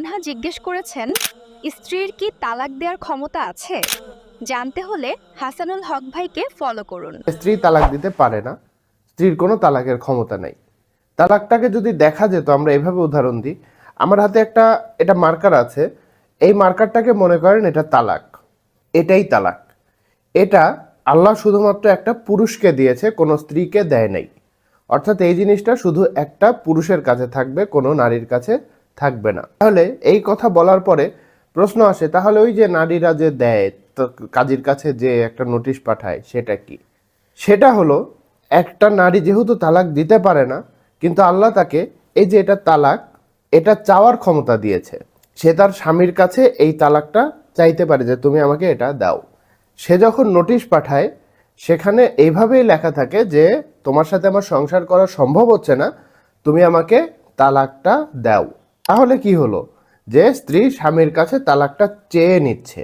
আনহা জিজ্ঞেস করেছেন, স্ত্রীর কি তালাক দেওয়ার ক্ষমতা আছে? জানতে হলে হাসানুল হক ভাইকে ফলো করুন। স্ত্রী তালাক দিতে পারে না, স্ত্রীর কোনো তালাকের ক্ষমতা নাই। তালাকটাকে যদি দেখা যেত, আমরা এভাবে উদাহরণ দিই, আমার হাতে একটা, এটা মার্কার আছে, এই মার্কারটাকে মনে করেন এটা তালাক, এটাই তালাক। এটা আল্লাহ শুধুমাত্র একটা পুরুষকে দিয়েছে, কোনো স্ত্রীকে দেয় নাই। অর্থাৎ এই জিনিসটা শুধু একটা পুরুষের কাছে থাকবে, কোনো নারীর কাছে থাকবে না। তাহলে এই কথা বলার পরে প্রশ্ন আসে, তাহলে ওই যে নারীরা যে দেয় কাজীর কাছে যে একটা নোটিশ পাঠায়, সেটা কি? সেটা হলো, একটা নারী যেহেতু তালাক দিতে পারে না, কিন্তু আল্লাহ তাকে এই যে এটা তালাক, এটা চাওয়ার ক্ষমতা দিয়েছে। সে তার স্বামীর কাছে এই তালাকটা চাইতে পারে যে তুমি আমাকে এটা দাও। সে যখন নোটিশ পাঠায়, সেখানে এইভাবেই লেখা থাকে যে, তোমার সাথে আমার সংসার করা সম্ভব হচ্ছে না, তুমি আমাকে তালাকটা দাও। তাহলে কি হলো? যে স্ত্রী স্বামীর কাছে তালাকটা চেয়ে নিচ্ছে।